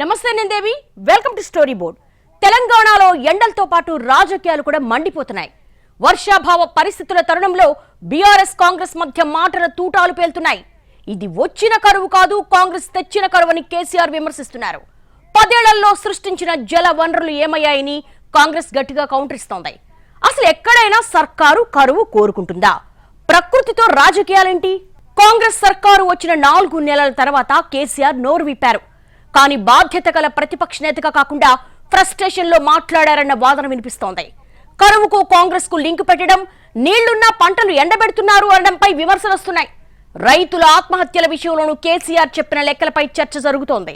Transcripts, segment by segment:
నమస్తే Devi welcome to story board తెలంగాణలో ఎండలతో పాటు రాజకీయాలు కూడా మండిపోతున్నాయి. వర్షాభావ పరిస్థితుల తరుణంలో బీఆర్ఎస్ కాంగ్రెస్ మధ్య మాటల తూటాలు పేలుతున్నాయి. ఇది వచ్చిన కరువు కాదు కాంగ్రెస్ తెచ్చిన కరువని కేసీఆర్ విమర్శిస్తున్నారు. పదేళ్ళలో సృష్టించిన జల వనరులు ఏమయ్యాయని కాంగ్రెస్ గట్టిగా కౌంటర్ ఇస్తోంది అసలు ఎక్కడైనా సర్కారు కరువు కోరుకుంటుందా? ప్రకృతితో రాజకీయాలేంటి? కాంగ్రెస్ సర్కారు వచ్చిన నాలుగు నెలల తర్వాత కేసీఆర్ నోరు విప్పారు. కానీ బాధ్యత గల ప్రతిపక్ష నేతగా కాకుండా ఫ్రస్ట్రేషన్లో మాట్లాడారన్న వాదన వినిపిస్తోంది. కరువుకు కాంగ్రెస్కు లింక్ పెట్టడం నీళ్ళున్నా పంటలు ఎండబెడుతున్నారు అనడంపై విమర్శలు వస్తున్నాయి. రైతుల ఆత్మహత్యల విషయంలోనూ కేసీఆర్ చెప్పిన లెక్కలపై చర్చ జరుగుతోంది.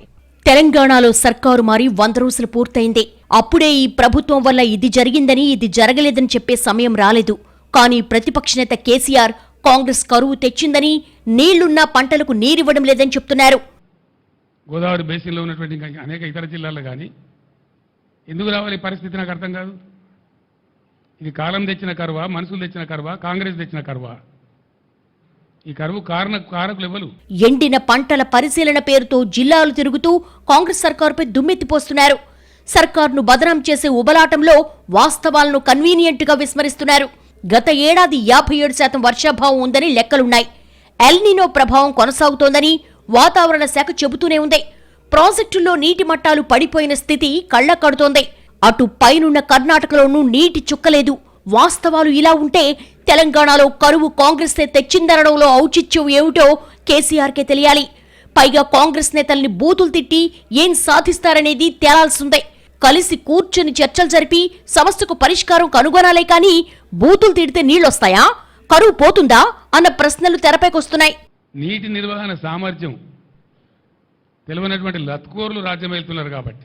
తెలంగాణలో సర్కారు మారి వంద రోజులు పూర్తయింది. అప్పుడే ఈ ప్రభుత్వం వల్ల ఇది జరిగిందని ఇది జరగలేదని చెప్పే సమయం రాలేదు. కానీ ప్రతిపక్ష నేత కేసీఆర్ కాంగ్రెస్ కరువు తెచ్చిందని నీళ్ళున్నా పంటలకు నీరివ్వడం లేదని చెప్తున్నారు. గోదావరి బేసిన్లో ఉన్నటువంటి ఇంకా అనేక ఇతర జిల్లాల్లో కానీ. ఎందుకు రావాలి పరిస్థితి నాకు అర్థం కాదు. ఇది కాలం తెచ్చిన కరువా మనుషులు తెచ్చిన కరువా కాంగ్రెస్ తెచ్చిన కరువా? ఈ కరువు కారణ కారకులు ఎవరు? ఎండిన పంటల పరిశీలన పేరుతో జిల్లాలు తిరుగుతూ కాంగ్రెస్ సర్కారుపై దుమ్మెత్తిపోస్తున్నారు. సర్కార్ను బదనాం చేసే ఉబలాటంలో వాస్తవాలను కన్వీనియంట్గా విస్మరిస్తున్నారు. గత ఏడాది యాభై ఏడు శాతం వర్షాభావం ఉందని లెక్కలున్నాయి. ఎల్నినో ప్రభావం కొనసాగుతోందని వాతావరణ శాఖ చెబుతూనే ఉంది. ప్రాజెక్టుల్లో నీటి మట్టాలు పడిపోయిన స్థితి కళ్ళ కడుతోంది అటు పైనున్న కర్ణాటకలోనూ నీటి చుక్కలేదు. వాస్తవాలు ఇలా ఉంటే తెలంగాణలో కరువు కాంగ్రెస్ తెచ్చిందనడంలో ఔచిత్యం ఏమిటో కేసీఆర్కే తెలియాలి. పైగా కాంగ్రెస్ నేతల్ని బూతులు తిట్టి ఏం సాధిస్తారనేది తేలాల్సిందే. కలిసి కూర్చుని చర్చలు జరిపి సమస్యకు పరిష్కారం కనుగొనాలే కానీ బూతులు తిడితే నీళ్ళొస్తాయా కరువు పోతుందా? అన్న ప్రశ్నలు తెరపైకొస్తున్నాయి. నీటి నిర్వహణ సామర్థ్యం తెలివైనటువంటి లత్కోర్లు రాజ్యం వెళ్తున్నారు కాబట్టి.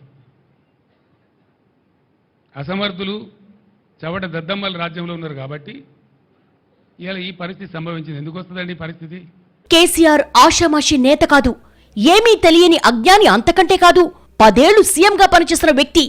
అసమర్థులు చవట దద్దమ్మలు రాజ్యంలో ఉన్నారు కాబట్టి ఇలా ఈ పరిస్థితి సంభవించింది. ఎందుకు వస్తుందండి పరిస్థితి? కేసీఆర్ ఆషామాషి నేత కాదు. ఏమీ తెలియని అజ్ఞాని అంతకంటే కాదు. పదేళ్ళు సీఎంగా పనిచేస్తున్న వ్యక్తి.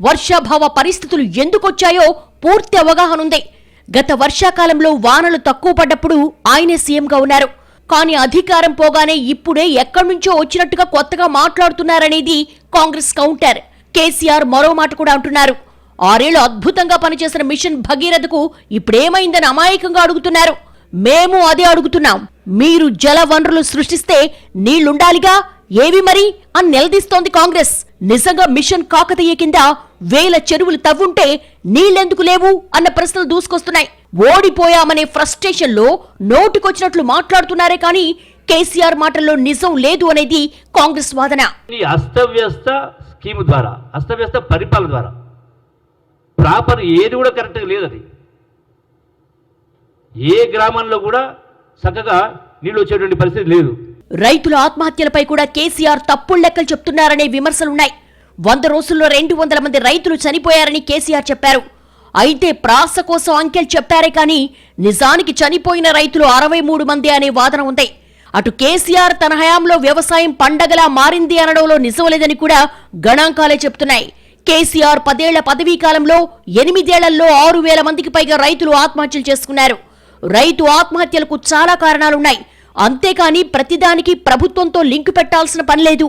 వర్షాభావ పరిస్థితులు ఎందుకొచ్చాయో పూర్తి అవగాహన ఉంది గత వర్షాకాలంలో వానలు తక్కువ పడ్డప్పుడు ఆయనే సీఎంగా ఉన్నారు. కానీ అధికారం పోగానే ఇప్పుడే ఎక్కడి నుంచో వచ్చినట్టుగా కొత్తగా మాట్లాడుతున్నారనేది కాంగ్రెస్ కౌంటర్. కేసీఆర్ మరో మాట కూడా అంటున్నారు. ఆరేళ్ళు అద్భుతంగా పనిచేసిన మిషన్ భగీరథకు ఇప్పుడేమైందని అమాయకంగా అడుగుతున్నారు. మేము అదే అడుగుతున్నాం. మీరు జల వనరులు సృష్టిస్తే నీళ్ళుండాలిగా? ఏవి మరి? అని నిలదీస్తోంది కాంగ్రెస్. నిజంగా మిషన్ కాకతీయ కింద వేల చెరువులు తవ్వుంటే నీళ్ళెందుకు లేవు అన్న ప్రశ్నలు దూసుకొస్తున్నాయి. ఓడిపోయామనే ఫ్రస్ట్రేషన్లో నోటికొచ్చినట్లు మాట్లాడుతున్నారే కానీ కేసీఆర్ మాటల్లో నిజం లేదు అనేది కాంగ్రెస్ వాదన. ఈ అస్తవ్యస్త స్కీమ్ ద్వారా అస్తవ్యస్త పరిపాలన ద్వారా ప్రాపర్ ఏది కూడా కరెక్ట్గా లేదు అది ఏ గ్రామంలో కూడా చక్కగా నీళ్ళు వచ్చేటువంటి పరిస్థితి లేదు. రైతుల ఆత్మహత్యలపై కూడా కేసీఆర్ తప్పుడు లెక్కలు చెప్తున్నారనే విమర్శలున్నాయి. వంద రోజుల్లో రెండు వందల మంది రైతులు చనిపోయారని కేసీఆర్ చెప్పారు. అయితే ప్రాస కోసం అంకెలు చెప్పారే కానీ నిజానికి చనిపోయిన రైతులు అరవై మూడు మంది అనే వాదన ఉంది. అటు కేసీఆర్ తన హయాంలో వ్యవసాయం పండగలా మారింది అనడంలో నిజం లేదని కూడా గణాంకాలే చెప్తున్నాయి. కేసీఆర్ పదేళ్ళ పదవీ కాలంలో ఎనిమిదేళ్ళలో ఆరు వేల మందికి పైగా రైతులు ఆత్మహత్యలు చేసుకున్నారు. రైతు ఆత్మహత్యలకు చాలా కారణాలున్నాయి. అంతేకాని ప్రతిదానికి ప్రభుత్వంతో లింకు పెట్టాల్సిన పని లేదు.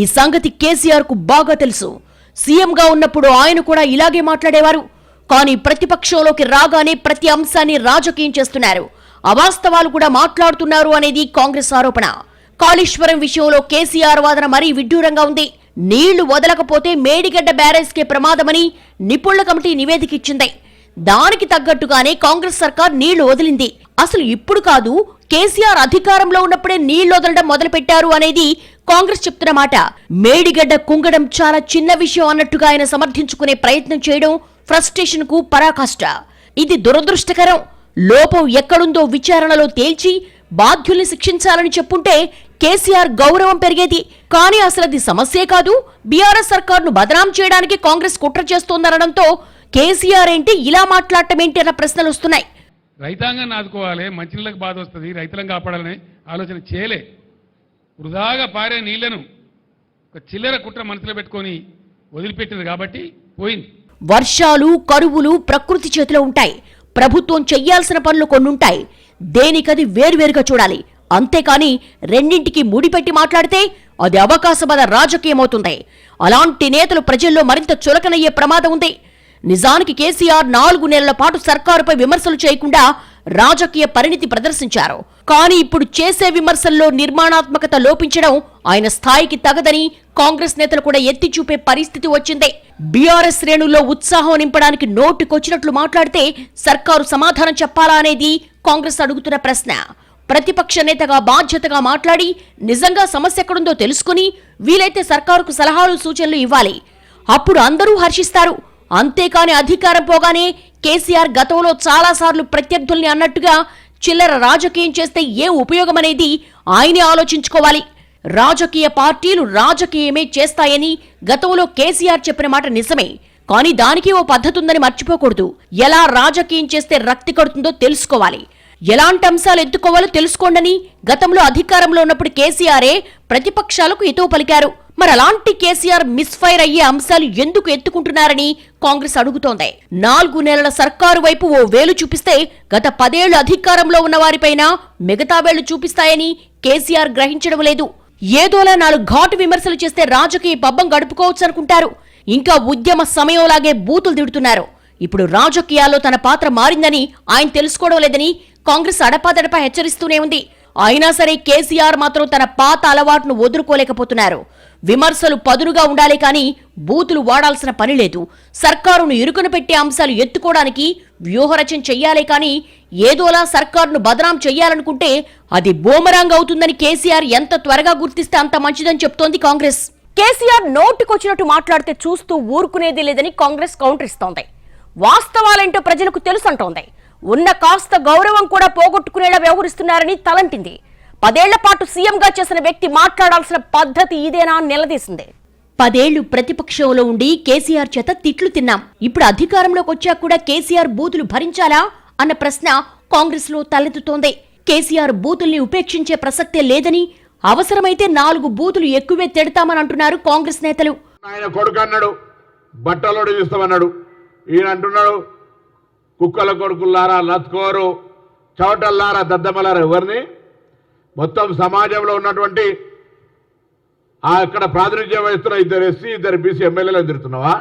ఈ సంగతి కేసీఆర్కు బాగా తెలుసు. సీఎంగా ఉన్నప్పుడు ఆయన కూడా ఇలాగే మాట్లాడేవారు. కానీ ప్రతిపక్షంలోకి రాగానే ప్రతి అంశాన్ని రాజకీయం చేస్తున్నారు. అవాస్తవాలు కూడా మాట్లాడుతున్నారు అనేది కాంగ్రెస్ ఆరోపణ. కాళేశ్వరం విషయంలో కేసీఆర్ వాదన మరీ విడ్డూరంగా ఉంది. నీళ్ళు వదలకపోతే మేడిగడ్డ బ్యారేజ్కే ప్రమాదమని నిపుణుల కమిటీ నివేదిక ఇచ్చింది. దానికి తగ్గట్టుగానే కాంగ్రెస్ సర్కార్ నీళ్ళు వదిలింది. అసలు ఇప్పుడు కాదు కేసీఆర్ అధికారంలో ఉన్నప్పుడే నీళ్ళు వదలడం మొదలుపెట్టారు అనేది కాంగ్రెస్ చెప్తున్న మాట మేడిగడ్డ కుంగడం చాలా చిన్న విషయం అన్నట్టుగా ఆయన సమర్థించుకునే ప్రయత్నం చేయడం ఫ్రస్ట్రేషన్కు పరాకాష్ట. ఇది దురదృష్టకరం. లోపం ఎక్కడుందో విచారణలో తేల్చి బాధ్యుల్ని శిక్షించాలని చెప్పుంటే కేసీఆర్ గౌరవం పెరిగేది. కానీ అసలు అది సమస్యే కాదు. బీఆర్ఎస్ సర్కార్ను బదనాం చేయడానికి కాంగ్రెస్ కుట్ర చేస్తోందనడంతో కేసీఆర్ ఏంటి ఇలా మాట్లాడటం ఏంటి అన్న ప్రశ్నలు వస్తున్నాయి. రైతాంగాన్ని ఆదుకోవాలి మంచినీళ్ళకి బాధ వస్తుంది రైతులను కాపాడాలని ఆలోచన చేయలే. వృధాగా పారే నీళ్ళను ఒక చిల్లర కుట్ర మనసులో పెట్టుకొని వదిలిపెట్టింది కాబట్టి పోయింది. వర్షాలు కరువులు ప్రకృతి చేతిలో ఉంటాయి. ప్రభుత్వం చెయ్యాల్సిన పనులు కొన్నుంటాయి. దేనికది వేరువేరుగా చూడాలి. అంతేకాని రెండింటికి ముడిపెట్టి మాట్లాడితే అది అవకాశవాద రాజకీయమవుతుంది. అలాంటి నేతలు ప్రజల్లో మరింత చులకనయ్యే ప్రమాదం ఉంది. నిజానికి కేసీఆర్ నాలుగు నెలల పాటు సర్కారుపై విమర్శలు చేయకుండా రాజకీయ పరిణితి ప్రదర్శించారు. కానీ ఇప్పుడు చేసే విమర్శల్లో నిర్మాణాత్మకత లోపించడం ఆయన స్థాయికి తగదని కాంగ్రెస్ నేతలు కూడా ఎత్తి చూపే పరిస్థితి వచ్చింది. బీఆర్ఎస్ శ్రేణుల్లో ఉత్సాహం నింపడానికి నోటికొచ్చినట్లు మాట్లాడితే సర్కారు సమాధానం చెప్పాలా అనేది కాంగ్రెస్ అడుగుతున్న ప్రశ్న. ప్రతిపక్ష నేతగా బాధ్యతగా మాట్లాడి నిజంగా సమస్య ఎక్కడుందో తెలుసుకుని వీలైతే సర్కారుకు సలహాలు సూచనలు ఇవ్వాలి. అప్పుడు అందరూ హర్షిస్తారు. అంతేకాని అధికారం పోగానే కేసీఆర్ గతంలో చాలాసార్లు ప్రత్యర్థుల్ని అన్నట్టుగా చిల్లర రాజకీయం చేస్తే ఏ ఉపయోగం అనేది ఆయనే ఆలోచించుకోవాలి. రాజకీయ పార్టీలు రాజకీయమే చేస్తాయని గతంలో కేసీఆర్ చెప్పిన మాట నిజమే. కానీ దానికి ఓ పద్ధతి ఉందని మర్చిపోకూడదు. ఎలా రాజకీయం చేస్తే రక్తి కడుతుందో తెలుసుకోవాలి. ఎలాంటి అంశాలు ఎత్తుకోవాలో తెలుసుకోండని గతంలో అధికారంలో ఉన్నప్పుడు కేసీఆరే ప్రతిపక్షాలకు హితవు పలికారు. మరి అలాంటి కేసీఆర్ మిస్ఫైర్ అయ్యే అంశాలు ఎందుకు ఎత్తుకుంటున్నారని కాంగ్రెస్ అడుగుతోంది. నాలుగు నెలల సర్కారు వైపు ఓ వేలు చూపిస్తే గత పదేళ్ళు అధికారంలో ఉన్న వారిపైన మిగతా వేళ్ళు చూపిస్తాయని కేసీఆర్ గ్రహించడం లేదు. ఏదోలా నాలుగు ఘాటు విమర్శలు చేస్తే రాజకీయ పబ్బం గడుపుకోవచ్చు అనుకుంటారు ఇంకా ఉద్యమ సమయంలాగే బూతులు తిడుతున్నారు. ఇప్పుడు రాజకీయాల్లో తన పాత్ర మారిందని ఆయన తెలుసుకోవడం లేదని కాంగ్రెస్ అడపాదడపా హెచ్చరిస్తూనే ఉంది. అయినా సరే కేసీఆర్ మాత్రం తన పాత అలవాటును వదులుకోలేకపోతున్నారు. విమర్శలు పదునుగా ఉండాలి కానీ బూతులు వాడాల్సిన పని లేదు. సర్కారును ఇరుకున పెట్టే అంశాలు ఎత్తుకోవడానికి వ్యూహరచన చెయ్యాలే కానీ ఏదోలా సర్కారును బదనాం చెయ్యాలనుకుంటే అది బోమరాంగ్ అవుతుందని కేసీఆర్ ఎంత త్వరగా గుర్తిస్తే అంత మంచిదని చెప్తోంది కాంగ్రెస్. కేసీఆర్ నోటుకొచ్చినట్టు మాట్లాడితే చూస్తూ ఊరుకునేది లేదని కాంగ్రెస్ కౌంటర్ ఇస్తోంది. వాస్తవాలేంటో ప్రజలకు తెలుసు అంటోంది ఉన్న కాస్త గౌరవం కూడా పోగొట్టుకునేలా వ్యవహరిస్తున్నారని తలంటింది. పదేళ్ళ పాటు సీఎంగా చేసిన వ్యక్తి మాట్లాడాల్సిన పద్ధతి ఇదేనా అని నిలదీసింది. పదేళ్ళు ప్రతిపక్షంలో ఉండి కేసీఆర్ చేత తిట్లు తిన్నాం. ఇప్పుడు అధికారంలోకి వచ్చాక కూడా కేసీఆర్ బూతులు భరించాలా అన్న ప్రశ్న కాంగ్రెస్లో తలెత్తుతోంది. కేసీఆర్ బూతుల్ని ఉపేక్షించే ప్రసక్తే లేదని అవసరమైతే నాలుగు బూతులు ఎక్కువే తిడతామని అంటున్నారు కాంగ్రెస్ నేతలు. ఆయన కొడుకు అన్నాడు బట్టలోడు చూస్తామన్నాడు. ఈయన అంటున్నాడు కుక్కల కొడుకుల్లారా లత్కోరు చవటల్లారా దద్దమలారా ఎవరిని? మొత్తం సమాజంలో ఉన్నటువంటి ఆ అక్కడ ప్రాతినిధ్యం వహిస్తున్న ఇద్దరు ఎస్సీ ఇద్దరు బీసీ ఎమ్మెల్యేలను తిడుతున్నావా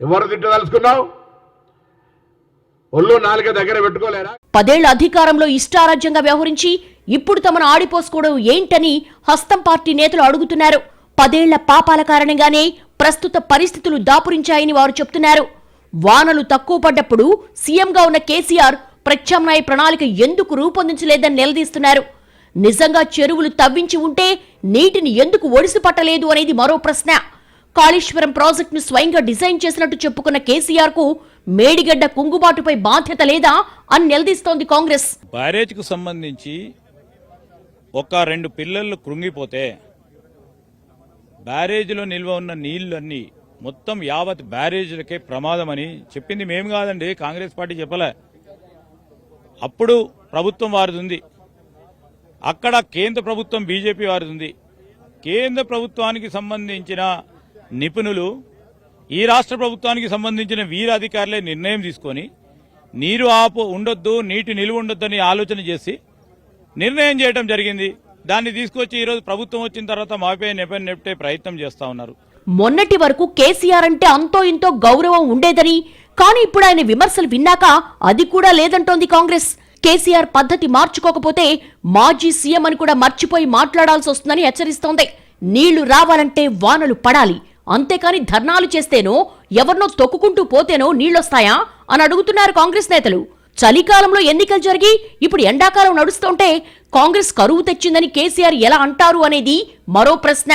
ఎవరు తిట్టదలుచుకున్నావు? ఒళ్ళు నాలుక దగ్గర పెట్టుకోలేరా? పదేళ్ళ అధికారంలో ఇష్టారాజ్యంగా వ్యవహరించి ఇప్పుడు తమను ఆడిపోసుకోవడం ఏంటని హస్తం పార్టీ నేతలు అడుగుతున్నారు. పదేళ్ళ పాపాల కారణంగానే ప్రస్తుత పరిస్థితులు దాపురించాయని వారు చెప్తున్నారు. వానలు తక్కువ పడ్డప్పుడు సీఎంగా ఉన్న కేసీఆర్ ప్రత్యామ్నాయ ప్రణాళిక ఎందుకు రూపొందించలేదని నిలదీస్తున్నారు? నిజంగా చెరువులు తవ్వించి ఉంటే నీటిని ఎందుకు ఒడిసి పట్టలేదు అనేది మరో ప్రశ్న. కాళేశ్వరం ప్రాజెక్టును స్వయంగా డిజైన్ చేసినట్టు చెప్పుకున్న కేసీఆర్కు మేడిగడ్డ కుంగుబాటుపై బాధ్యత లేదా అని నిలదీస్తోంది కాంగ్రెస్. బ్యారేజ్కు సంబంధించి ఒక రెండు పిల్లలు కృంగిపోతే బ్యారేజ్లో నిల్వ ఉన్న నీళ్ళన్నీ మొత్తం యావత్ బ్యారేజ్లకే ప్రమాదమని చెప్పింది మేము కాదండి కాంగ్రెస్ పార్టీ చెప్పలే. అప్పుడు ప్రభుత్వం వారిది ఉంది అక్కడ కేంద్ర ప్రభుత్వం బీజేపీ వారిది ఉంది కేంద్ర ప్రభుత్వానికి సంబంధించిన నిపుణులు ఈ రాష్ట్ర ప్రభుత్వానికి సంబంధించిన వీర అధికారులే నిర్ణయం తీసుకొని నీరు ఆపు ఉండొద్దు నీటి నిలువ ఉండొద్దని ఆలోచన చేసి నిర్ణయం చేయడం జరిగింది. దాన్ని తీసుకొచ్చి ఈరోజు ప్రభుత్వం వచ్చిన తర్వాత మాపే నెప నెప్టే ప్రయత్నం చేస్తా ఉన్నారు. మొన్నటి వరకు కేసీఆర్ అంటే అంతో ఇంతో గౌరవం ఉండేదని కానీ ఇప్పుడు ఆయన విమర్శలు విన్నాక అది కూడా లేదంటోంది కాంగ్రెస్. కేసీఆర్ పద్ధతి మార్చుకోకపోతే మాజీ సీఎం అని కూడా మర్చిపోయి మాట్లాడాల్సి వస్తుందని హెచ్చరిస్తోంది. నీళ్ళు రావాలంటే వానలు పడాలి. అంతేకాని ధర్నాలు చేస్తేనో ఎవరినో తొక్కుకుంటూ పోతేనో నీళ్ళొస్తాయా అని అడుగుతున్నారు కాంగ్రెస్ నేతలు. చలికాలంలో ఎన్నికలు జరిగి ఇప్పుడు ఎండాకాలం నడుస్తుంటే కాంగ్రెస్ కరువు తెచ్చిందని కేసీఆర్ ఎలా అంటారు అనేది మరో ప్రశ్న.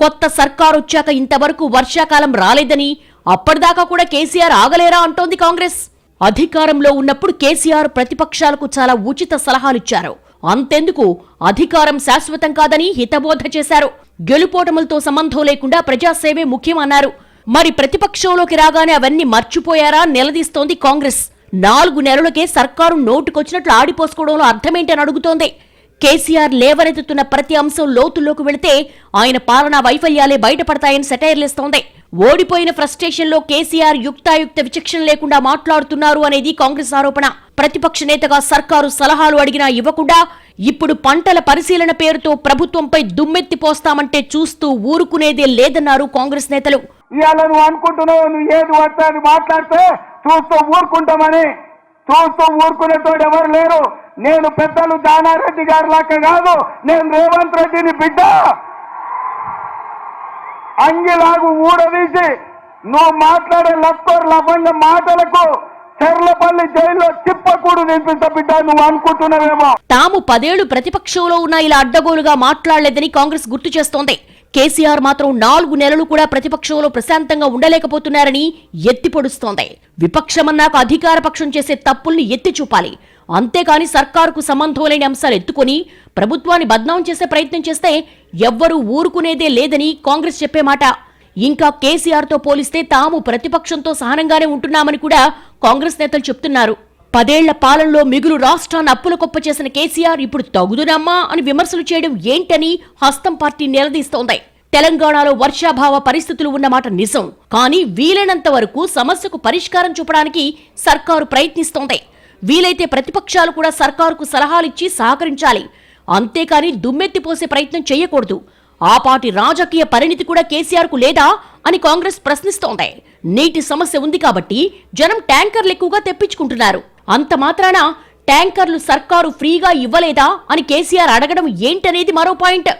కొత్త సర్కారు వచ్చాక ఇంతవరకు వర్షాకాలం రాలేదని అప్పటిదాకా కూడా కేసీఆర్ ఆగలేరా అంటోంది కాంగ్రెస్. అధికారంలో ఉన్నప్పుడు కేసీఆర్ ప్రతిపక్షాలకు చాలా ఉచిత సలహాలిచ్చారు. అంతెందుకు అధికారం శాశ్వతం కాదని హితబోధ చేశారు. గెలుపోటములతో సంబంధం లేకుండా ప్రజాసేవే ముఖ్యమన్నారు. మరి ప్రతిపక్షంలోకి రాగానే అవన్నీ మర్చిపోయారా నిలదీస్తోంది కాంగ్రెస్. నాలుగు నెలలకే సర్కారు నోటుకొచ్చినట్లు ఆడిపోసుకోవడంలో అర్థమేంటని అడుగుతోంది. కేసీఆర్ లేవనెత్తుతున్న ప్రతి అంశం లోతుల్లోకి వెళితే ఆయన పాలనా వైఫల్యాలే బయటపడతాయని సెటైర్లేస్తోంది ఓడిపోయిన ఫ్రస్ట్రేషన్లో కేసీఆర్ యుక్తాయుక్త విచక్షణ లేకుండా మాట్లాడుతున్నారు అనేది కాంగ్రెస్ ఆరోపణ. ప్రతిపక్ష నేతగా సర్కారు సలహాలు అడిగినా ఇవ్వకుండా ఇప్పుడు పంటల పరిశీలన పేరుతో ప్రభుత్వంపై దుమ్మెత్తి పోస్తామంటే చూస్తూ ఊరుకునేదే లేదన్నారు కాంగ్రెస్ నేతలు. ఇవాళ నువ్వు అనుకుంటున్నావు నువ్వు ఏది వస్తే మాట్లాడితే చూస్తూ ఊరుకుంటామని. చూస్తూ ఊరుకునేతోడు ఎవరు లేరు. నేను పెద్దలు జానారెడ్డి గారి లెక్క కాదు నేను రేవంత్ రెడ్డిని బిడ్డ. అంగిలాగు ఊడదీసి నువ్వు మాట్లాడే లక్కోరు లభంగ మాటలకు చెర్లపల్లి జైల్లో చిప్పకూడు బిడ్డ నువ్వు అనుకుంటున్నావేమో. తాము పదేళ్ళు ప్రతిపక్షంలో ఉన్న ఇలా అడ్డగోలుగా మాట్లాడలేదని కాంగ్రెస్ గుర్తు చేస్తోంది. కేసీఆర్ మాత్రం నాలుగు నెలలు కూడా ప్రతిపక్షంలో ప్రశాంతంగా ఉండలేకపోతున్నారని ఎత్తిపొడుస్తోంది. విపక్షమన్నాక అధికార పక్షం చేసే తప్పుల్ని ఎత్తి చూపాలి. అంతేకాని సర్కారుకు సంబంధం లేని అంశాలు ఎత్తుకొని ప్రభుత్వాన్ని బద్నాం చేసే ప్రయత్నం చేస్తే ఎవ్వరూ ఊరుకునేదే లేదని కాంగ్రెస్ చెప్పే మాట. ఇంకా కేసీఆర్తో పోలిస్తే తాము ప్రతిపక్షంతో సహనంగానే ఉంటున్నామని కూడా కాంగ్రెస్ నేతలు చెప్తున్నారు. పదేళ్ళ పాలనలో మిగులు రాష్ట్రాన్ని అప్పుల కుప్ప చేసిన కేసీఆర్ ఇప్పుడు తగుదునమ్మా అని విమర్శలు చేయడం ఏంటని హస్తం పార్టీ నిలదీస్తోంది. తెలంగాణలో వర్షాభావ పరిస్థితులు ఉన్నమాట నిజం. కానీ వీలైనంత వరకు సమస్యకు పరిష్కారం చూపడానికి సర్కారు ప్రయత్నిస్తోంది. వీలైతే ప్రతిపక్షాలు కూడా సర్కారుకు సలహాలిచ్చి సహకరించాలి. అంతేకాని దుమ్మెత్తిపోసే ప్రయత్నం చేయకూడదు. ఆ పాటి రాజకీయ పరిణితి కూడా కేసీఆర్కు లేదా అని కాంగ్రెస్ ప్రశ్నిస్తోంది. నీటి సమస్య ఉంది కాబట్టి జనం ట్యాంకర్లు ఎక్కువగా తెప్పించుకుంటున్నారు. అంత మాత్రాన ట్యాంకర్లు సర్కారు ఫ్రీగా ఇవ్వలేదా అని కేసీఆర్ అడగడం ఏంటనేది మరో పాయింట్.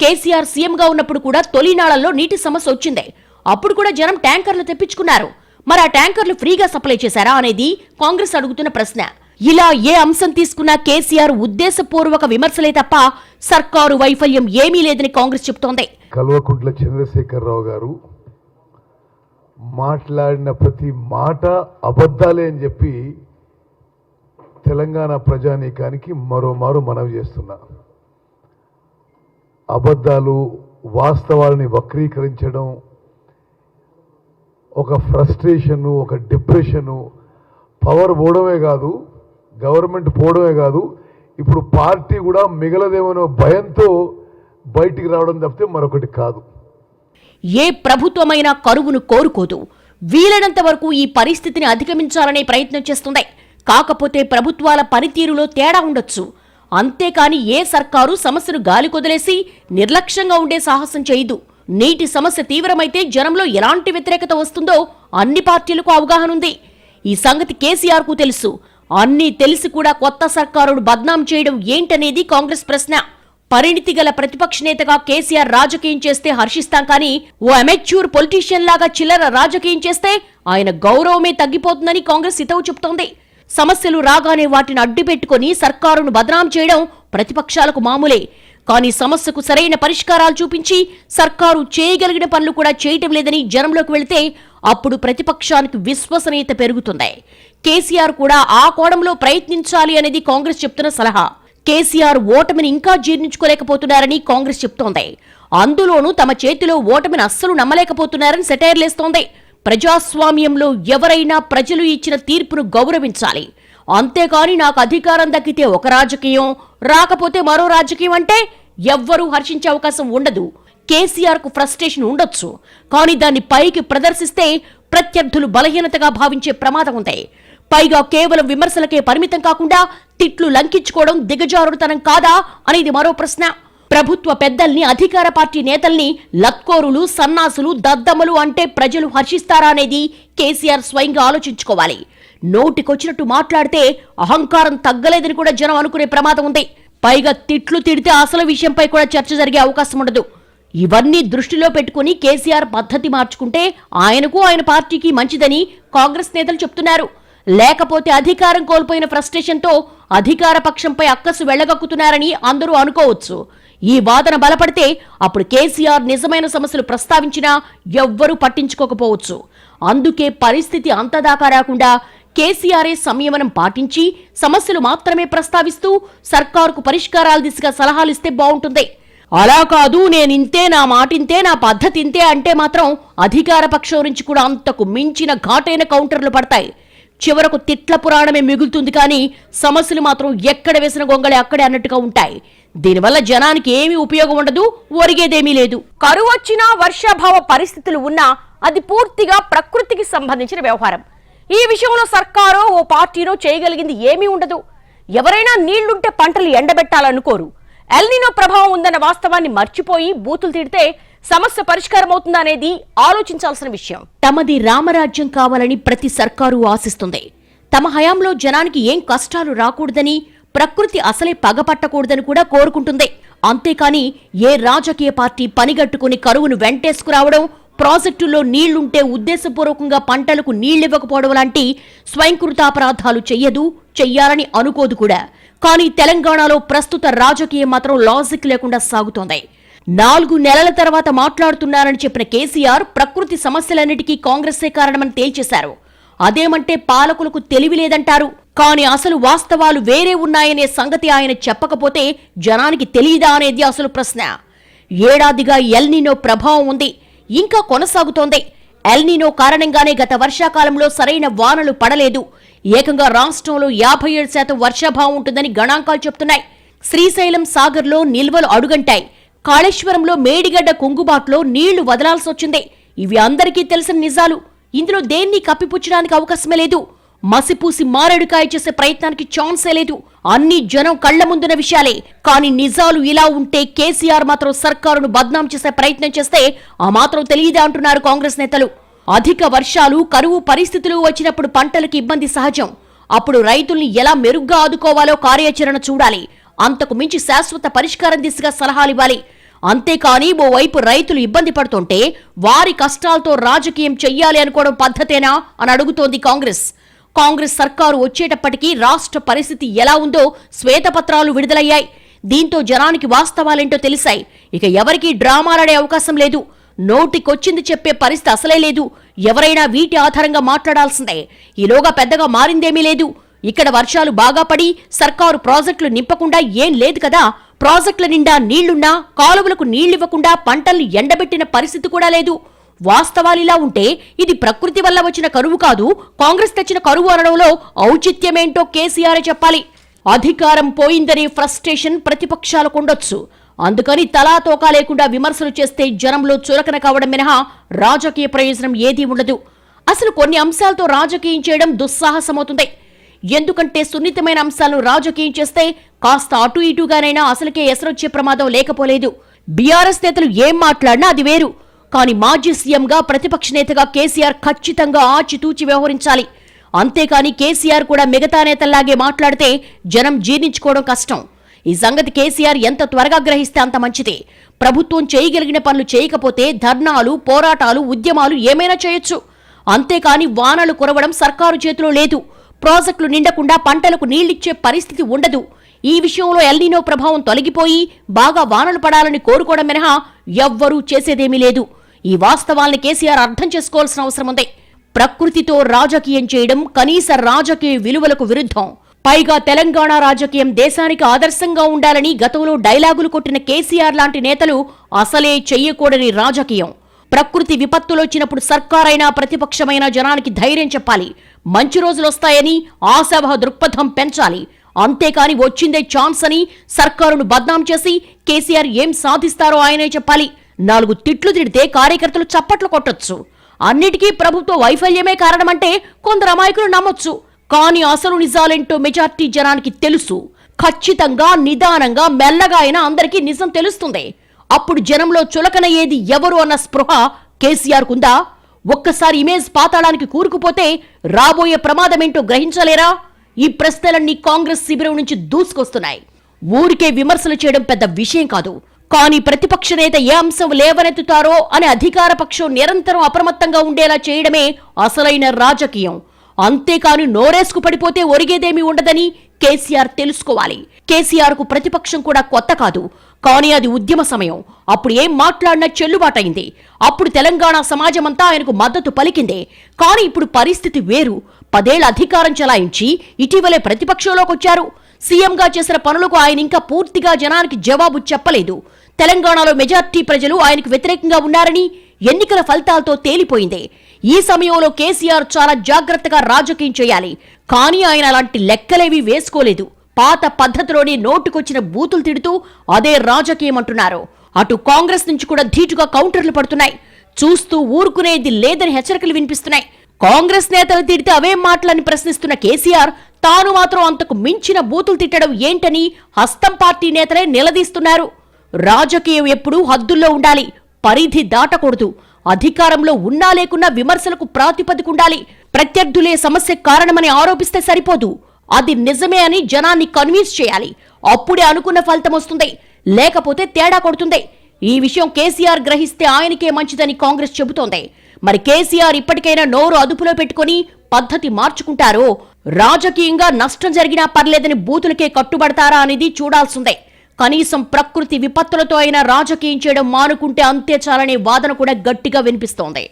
కేసీఆర్ సీఎంగా ఉన్నప్పుడు కూడా తొలినాళ్ళలో నీటి సమస్య వచ్చింది. అప్పుడు కూడా జనం ట్యాంకర్లు తెప్పించుకున్నారు. మరి ఆ ట్యాంకర్లు ఫ్రీగా సప్లై చేశారా అనేది కాంగ్రెస్ అడుగుతున్న ప్రశ్న. ఇలా ఏ అంశం తీసుకున్నా కేసీఆర్ ఉద్దేశపూర్వక విమర్శలే తప్ప సర్కారు వైఫల్యం ఏమీ లేదని కాంగ్రెస్ చెబుతోంది. కల్వకుంట్ల చంద్రశేఖరరావు గారు మాట్లాడిన ప్రతి మాట అబద్ధాలే అని చెప్పి తెలంగాణ ప్రజానీకానికి మరోమారు మనవి చేస్తున్నా. అబద్ధాలు వాస్తవాలని వక్రీకరించడం ఒక ఫ్రస్ట్రేషను ఒక డిప్రెషను పవర్ పోవడమే కాదు గవర్నమెంట్ పోవడమే కాదు ఇప్పుడు పార్టీ కూడా మిగలదేమనో భయంతో బయటికి రావడం తప్పితే మరొకటి కాదు. ఏ ప్రభుత్వమైనా కరువును కోరుకోదు. వీలైనంత వరకు ఈ పరిస్థితిని అధిగమించాలనే ప్రయత్నం చేస్తుంది. కాకపోతే ప్రభుత్వాల పనితీరులో తేడా ఉండొచ్చు. అంతేకాని ఏ సర్కారు సమస్యను గాలి కొదిలేసి నిర్లక్ష్యంగా ఉండే సాహసం చేయదు. నీటి సమస్య తీవ్రమైతే జనంలో ఎలాంటి వ్యతిరేకత వస్తుందో అన్ని పార్టీలకు అవగాహన ఉంది. ఈ సంగతి కేసీఆర్కు తెలుసు. అన్నీ తెలిసి కూడా కొత్త సర్కారును బద్నాం చేయడం ఏంటనేది కాంగ్రెస్ ప్రశ్న. పరిణితి గల ప్రతిపక్ష నేతగా కేసీఆర్ రాజకీయం చేస్తే హర్షిస్తాం కానీ ఓ అమెచ్యూర్ పొలిటీషియన్ లాగా చిల్లర రాజకీయం చేస్తే ఆయన గౌరవమే తగ్గిపోతుందని కాంగ్రెస్ హితవు చెబుతోంది. సమస్యలు రాగానే వాటిని అడ్డుపెట్టుకుని సర్కారును బదనాం చేయడం ప్రతిపక్షాలకు మామూలే. కానీ సమస్యకు సరైన పరిష్కారాలు చూపించి సర్కారు చేయగలిగిన పనులు కూడా చేయటం లేదని జనంలోకి వెళితే అప్పుడు ప్రతిపక్షానికి విశ్వసనీయత పెరుగుతుంది. కేసీఆర్ కూడా ఆ కోణంలో ప్రయత్నించాలి అనేది కాంగ్రెస్ చెప్తున్న సలహా. కేసీఆర్ ఓటమిని ఇంకా జీర్ణించుకోలేకపోతున్నారని కాంగ్రెస్ చెప్తోంది. అందులోనూ తమ చేతిలో ఓటమిని అస్సలు నమ్మలేకపోతున్నారని సెటైర్లేస్తోంది ప్రజాస్వామ్యంలో ఎవరైనా ప్రజలు ఇచ్చిన తీర్పును గౌరవించాలి. అంతేకాని నాకు అధికారం దక్కితే ఒక రాజకీయం రాకపోతే మరో రాజకీయం అంటే ఎవ్వరూ హర్షించే అవకాశం ఉండదు. కేసీఆర్కు ఫ్రస్ట్రేషన్ ఉండొచ్చు. కానీ దాన్ని పైకి ప్రదర్శిస్తే ప్రత్యర్థులు బలహీనతగా భావించే ప్రమాదం ఉంది. పైగా కేవలం విమర్శలకే పరిమితం కాకుండా తిట్లు లంకించుకోవడం దిగజారుడుతనం కాదా అనేది మరో ప్రశ్న. ప్రభుత్వ పెద్దల్ని అధికార పార్టీ నేతల్ని లత్కోరులు సన్నాసులు దద్దమ్మలు అంటే ప్రజలు హర్షిస్తారా అనేది కేసీఆర్ స్వయంగా ఆలోచించుకోవాలి. నోటికొచ్చినట్టు మాట్లాడితే అహంకారం తగ్గలేదని కూడా జనం అనుకునే ప్రమాదం ఉంది. పైగా తిట్లు తిడితే అసలు విషయంపై కూడా చర్చ జరిగే అవకాశం ఉండదు. ఇవన్నీ దృష్టిలో పెట్టుకుని కేసీఆర్ పద్ధతి మార్చుకుంటే ఆయనకు ఆయన పార్టీకి మంచిదని కాంగ్రెస్ నేతలు చెప్తున్నారు. లేకపోతే అధికారం కోల్పోయిన ఫ్రస్ట్రేషన్తో అధికార పక్షంపై అక్కసు వెళ్ళగక్కుతున్నారని అందరూ అనుకోవచ్చు. ఈ వాదన బలపడితే అప్పుడు కేసీఆర్ నిజమైన సమస్యలు ప్రస్తావించినా ఎవ్వరూ పట్టించుకోకపోవచ్చు. అందుకే పరిస్థితి అంతదాకా రాకుండా కేసీఆర్ఏ సంయమనం పాటించి సమస్యలు మాత్రమే ప్రస్తావిస్తూ సర్కారుకు పరిష్కారాల దిశగా సలహాలు ఇస్తే బాగుంటుంది. అలా కాదు నేనింతే నా మాటింతే నా పద్ధతి ఇంతే అంటే మాత్రం అధికార పక్షం నుంచి కూడా అంతకు మించిన ఘాటైన కౌంటర్లు పడతాయి. చివరకు తిట్ల పురాణమే మిగులుతుంది కానీ సమస్యలు మాత్రం ఎక్కడ వేసిన గొంగళి అక్కడే అన్నట్టుగా ఉంటాయి. దీనివల్ల జనానికి ఏమీ ఉపయోగం ఉండదు ఒరిగేదేమీ లేదు. కరువు వచ్చినా వర్షాభావ పరిస్థితులు ఉన్నా అది పూర్తిగా ప్రకృతికి సంబంధించిన వ్యవహారం. ఈ విషయంలో సర్కారో ఓ పార్టీనో చేయగలిగింది ఏమీ ఉండదు. ఎవరైనా నీళ్ళుంటే పంటలు ఎండబెట్టాలనుకోరు. ఎల్నినో ప్రభావం ఉందన్న వాస్తవాన్ని మర్చిపోయి బూతులు తిడితే సమస్య పరిష్కారం ఆలోచించాల్సిన విషయం. తమది రామరాజ్యం కావాలని ప్రతి సర్కారు ఆశిస్తుంది. తమ హయాంలో జనానికి ఏం కష్టాలు రాకూడదని ప్రకృతి అసలే పగపట్టకూడదని కూడా కోరుకుంటుంది. అంతేకాని ఏ రాజకీయ పార్టీ పనిగట్టుకుని కరువును వెంటేసుకురావడం ప్రాజెక్టుల్లో నీళ్ళుంటే ఉద్దేశపూర్వకంగా పంటలకు నీళ్ళివ్వకపోవడం లాంటి స్వయంకృతాపరాధాలు చెయ్యదు చెయ్యాలని అనుకోదు కూడా. కానీ తెలంగాణలో ప్రస్తుత రాజకీయం మాత్రం లాజిక్ లేకుండా సాగుతోంది. నాలుగు నెలల తర్వాత మాట్లాడుతున్నారని చెప్పిన కేసీఆర్ ప్రకృతి సమస్యలన్నిటికీ కాంగ్రెసే కారణమని తేల్చేశారు. అదేమంటే పాలకులకు తెలివి లేదంటారు. కానీ అసలు వాస్తవాలు వేరే ఉన్నాయనే సంగతి ఆయన చెప్పకపోతే జనానికి తెలియదా అనేది అసలు ప్రశ్న. ఏడాదిగా ఎల్నినో ప్రభావం ఉంది. ఇంకా కొనసాగుతోంది. ఎల్నినో కారణంగానే గత వర్షాకాలంలో సరైన వానలు పడలేదు. ఏకంగా రాష్ట్రంలో యాభై ఏడు శాతం వర్షాభావం ఉంటుందని గణాంకాలు చెప్తున్నాయి. శ్రీశైలం సాగర్లో నిల్వలు అడుగంటాయి. కాళేశ్వరంలో మేడిగడ్డ కుంగుబాటులో నీళ్ళు వదలాల్సి వచ్చింది ఇవి అందరికీ తెలిసిన నిజాలు. ఇందులో దేన్ని కప్పిపుచ్చడానికి అవకాశమే లేదు. మసిపూసి మారేడుకాయ చేసే ప్రయత్నానికి ఛాన్సే లేదు. అన్ని జనం కళ్ళ ముందున్న విషయాలే. కానీ నిజాలు ఇలా ఉంటే కేసీఆర్ మాత్రం సర్కారును బద్నాం చేసే ప్రయత్నం చేస్తే ఆ మాత్రం తెలియదే అంటున్నారు కాంగ్రెస్ నేతలు. అధిక వర్షాలు కరువు పరిస్థితులు వచ్చినప్పుడు పంటలకు ఇబ్బంది సహజం. అప్పుడు రైతుల్ని ఎలా మెరుగ్గా ఆదుకోవాలో కార్యాచరణ చూడాలి. అంతకు మించి శాశ్వత పరిష్కారం దిశగా సలహాలు ఇవ్వాలి. అంతేకాని ఓవైపు రైతులు ఇబ్బంది పడుతుంటే వారి కష్టాలతో రాజకీయం చెయ్యాలి అనుకోవడం పద్ధతేనా అని అడుగుతోంది కాంగ్రెస్. కాంగ్రెస్ సర్కారు వచ్చేటప్పటికీ రాష్ట్ర పరిస్థితి ఎలా ఉందో శ్వేతపత్రాలు విడుదలయ్యాయి. దీంతో జనానికి వాస్తవాలేంటో తెలిసాయి. ఇక ఎవరికీ డ్రామాలాడే అవకాశం లేదు. నోటికొచ్చింది చెప్పే పరిస్థితి అసలే లేదు. ఎవరైనా వీటి ఆధారంగా మాట్లాడాల్సిందే. ఈలోగా పెద్దగా మారిందేమీ లేదు. ఇక్కడ వర్షాలు బాగా పడి సర్కారు ప్రాజెక్టులు నింపకుండా ఏం లేదు కదా. ప్రాజెక్టుల నిండా నీళ్ళున్నా కాలువలకు నీళ్ళివ్వకుండా పంటల్ని ఎండబెట్టిన పరిస్థితి కూడా లేదు. వాస్తవాలు ఇలా ఉంటే ఇది ప్రకృతి వల్ల వచ్చిన కరువు కాదు కాంగ్రెస్ తెచ్చిన కరువు అనడంలో ఔచిత్యమేంటో కేసీఆర్ చెప్పాలి. అధికారం పోయిందనే ఫ్రస్ట్రేషన్ ప్రతిపక్షాలకు ఉండొచ్చు అందుకని తలా తోకా లేకుండా విమర్శలు చేస్తే జనంలో చురకన కావడం మినహా రాజకీయ ప్రయోజనం ఏదీ ఉండదు. అసలు కొన్ని అంశాలతో రాజకీయం చేయడం దుస్సాహసమవుతుంది. ఎందుకంటే సున్నితమైన అంశాలను రాజకీయం చేస్తే కాస్త అటు ఇటుగానైనా అసలుకే ఎసరొచ్చే ప్రమాదం లేకపోలేదు. బీఆర్ఎస్ నేతలు ఏం మాట్లాడినా అది వేరు. కానీ మాజీ సీఎంగా ప్రతిపక్ష నేతగా కేసీఆర్ ఖచ్చితంగా ఆచితూచి వ్యవహరించాలి. అంతేకాని కేసీఆర్ కూడా మిగతా నేతల్లాగే మాట్లాడితే జనం జీర్ణించుకోవడం కష్టం. ఈ సంగతి కేసీఆర్ ఎంత త్వరగా గ్రహిస్తే అంత మంచిది. ప్రభుత్వం చేయగలిగిన పనులు చేయకపోతే ధర్నాలు పోరాటాలు ఉద్యమాలు ఏమైనా చేయొచ్చు. అంతేకాని వానలు కురవడం సర్కారు చేతిలో లేదు. ప్రాజెక్టులు నిండకుండా పంటలకు నీళ్ళిచ్చే పరిస్థితి ఉండదు. ఈ విషయంలో ఎల్నినో ప్రభావం తొలగిపోయి బాగా వానలు పడాలని కోరుకోవడం మినహా ఎవ్వరూ చేసేదేమీ లేదు. ఈ వాస్తవాల్ని కేసీఆర్ అర్థం చేసుకోవాల్సిన అవసరం ఉంది. ప్రకృతితో రాజకీయం చేయడం కనీస రాజకీయ విలువలకు విరుద్ధం. పైగా తెలంగాణ రాజకీయం దేశానికి ఆదర్శంగా ఉండాలని గతంలో డైలాగులు కొట్టిన కేసీఆర్ లాంటి నేతలు అసలే చెయ్యకూడని రాజకీయం. ప్రకృతి విపత్తులొచ్చినప్పుడు సర్కారైనా ప్రతిపక్షమైన జనానికి ధైర్యం చెప్పాలి. మంచి రోజులొస్తాయని ఆశావహ దృక్పథం పెంచాలి. అంతేకాని వచ్చిందే ఛాన్స్ అని సర్కారును బద్నాం చేసి కేసీఆర్ ఏం సాధిస్తారో ఆయనే చెప్పాలి. నాలుగు తిట్లు తిడితే కార్యకర్తలు చప్పట్లు కొట్టొచ్చు. అన్నిటికీ ప్రభుత్వ వైఫల్యమే కారణమంటే కొందరు అమాయకులు నమ్మొచ్చు. కానీ అసలు నిజాలేంటో మెజార్టీ జనానికి తెలుసు. ఖచ్చితంగా నిదానంగా మెల్లగా అయినా అందరికీ నిజం తెలుస్తుంది. అప్పుడు జనంలో చులకనయ్యేది ఎవరు అన్న స్పృహ కేసీఆర్ కుందా? ఒక్కసారి ఇమేజ్ పాతాళానికి కూరుకుపోతే రాబోయే ప్రమాదమేంటో గ్రహించలేరా? ఈ ప్రశ్నలన్నీ కాంగ్రెస్ శిబిరం నుంచి దూసుకొస్తున్నాయి. ఊరికే విమర్శలు చేయడం పెద్ద విషయం కాదు. కానీ ప్రతిపక్ష నేత ఏ అంశం లేవనెత్తుతారో అని అధికార పక్షం నిరంతరం అప్రమత్తంగా ఉండేలా చేయడమే అసలైన రాజకీయం. అంతేకాని నోరేసుకు పడిపోతే ఒరిగేదేమీ ఉండదని కేసీఆర్ తెలుసుకోవాలి. కేసీఆర్కు ప్రతిపక్షం కూడా కొత్త కాదు. కానీ అది ఉద్యమ సమయం. అప్పుడు ఏం మాట్లాడినా చెల్లుబాటైంది అప్పుడు తెలంగాణ సమాజమంతా ఆయనకు మద్దతు పలికిందే. కానీ ఇప్పుడు పరిస్థితి వేరు. పదేళ్ళ అధికారం చలాయించి ఇటీవలే ప్రతిపక్షంలోకొచ్చారు. సీఎంగా చేసిన పనులకు ఆయన ఇంకా పూర్తిగా జనానికి జవాబు చెప్పలేదు. తెలంగాణలో మెజార్టీ ప్రజలు ఆయనకు వ్యతిరేకంగా ఉన్నారని ఎన్నికల ఫలితాలతో తేలిపోయింది. ఈ సమయంలో కేసీఆర్ చాలా జాగ్రత్తగా రాజకీయం చేయాలి. కానీ ఆయన అలాంటి లెక్కలేవి వేసుకోలేదు. పాత పద్ధతిలోనే నోటుకొచ్చిన బూతులు తిడుతూ అదే రాజకీయం అంటున్నారు. అటు కాంగ్రెస్ నుంచి కూడా ధీటుగా కౌంటర్లు పడుతున్నాయి. చూస్తూ ఊరుకునేది లేదని హెచ్చరికలు వినిపిస్తున్నాయి. కాంగ్రెస్ నేతలు తిడితే అవే మాటలని ప్రశ్నిస్తున్న కేసీఆర్ తాను మాత్రం అంతకు మించిన బూతులు తిట్టడం ఏంటని హస్తం పార్టీ నేతలే నిలదీస్తున్నారు. రాజకీయం ఎప్పుడూ హద్దుల్లో ఉండాలి పరిధి దాటకూడదు. అధికారంలో ఉన్నా లేకున్నా విమర్శలకు ప్రాతిపదిక ఉండాలి. ప్రత్యర్థులే సమస్య కారణమని ఆరోపిస్తే సరిపోదు. అది నిజమే అని జనాన్ని కన్విన్స్ చేయాలి. అప్పుడే అనుకున్న ఫలితం వస్తుంది. లేకపోతే తేడా కొడుతుంది. ఈ విషయం కేసీఆర్ గ్రహిస్తే ఆయనకే మంచిదని కాంగ్రెస్ చెబుతోంది. మరి కేసీఆర్ ఇప్పటికైనా నోరు అదుపులో పెట్టుకుని పద్ధతి మార్చుకుంటారో? రాజకీయంగా నష్టం జరిగినా పర్లేదని బూతులకే కట్టుబడతారా అనేది చూడాల్సిందే. కనీసం ప్రకృతి విపత్తులతో అయినా రాజకీయం చేయడం మానుకుంటే అంతే చాలనే వాదన కూడా గట్టిగా వినిపిస్తోంది.